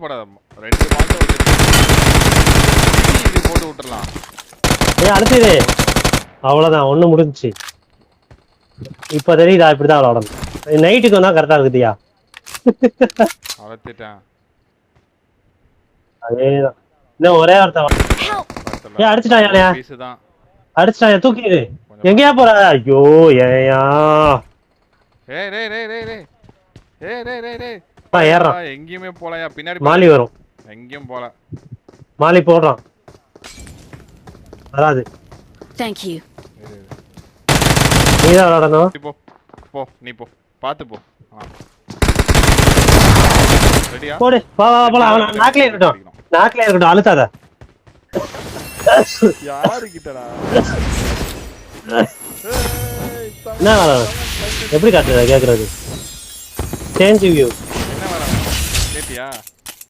போடாத ரெண்டு மாசம் இது போட்டு விட்டுறலாம். ஏ அடுத்தது அவ்வளவுதான் ஒண்ணு முடிஞ்சுச்சு. இப்ப தெரியுதா இப்படிதான் விளாடணும் நைட்டுக்கு வந்தா கரெக்டா இருக்குதியா? வளர்த்திட்டேன் அதேதான். இன்னும் ஒரே ஒருத்தன்! ஏய், அடிச்சிட்டான் யானையா? பீஸ் தான். அடிச்சிட்டான் தூக்கிடு எங்கேயா போற? ஐயோ ஏயா ஏய் ரே ரே ரே ரே ஏய் ரே ரே ரே அப்பா, ஏறுறான். எங்கேயுமே போலயா பின்னாடி மாலி வரும். எங்கேயும் போல மாலி போடுறான். வராது. Thank you. இரு, இரு. நீதான் விளாடணும். நீ போ. போ நீ போ. பார்த்து போ. ரெடியா? போடு. வா வா போலாம். அவன் நாக்கிலே இருக்கட்டும். நாக்கிலே இருக்கட்டும். அழுத்தாத. யாரு கிட்டடா என்ன எப்படி காட்டுறது? கேக்குறது? Change view yeah.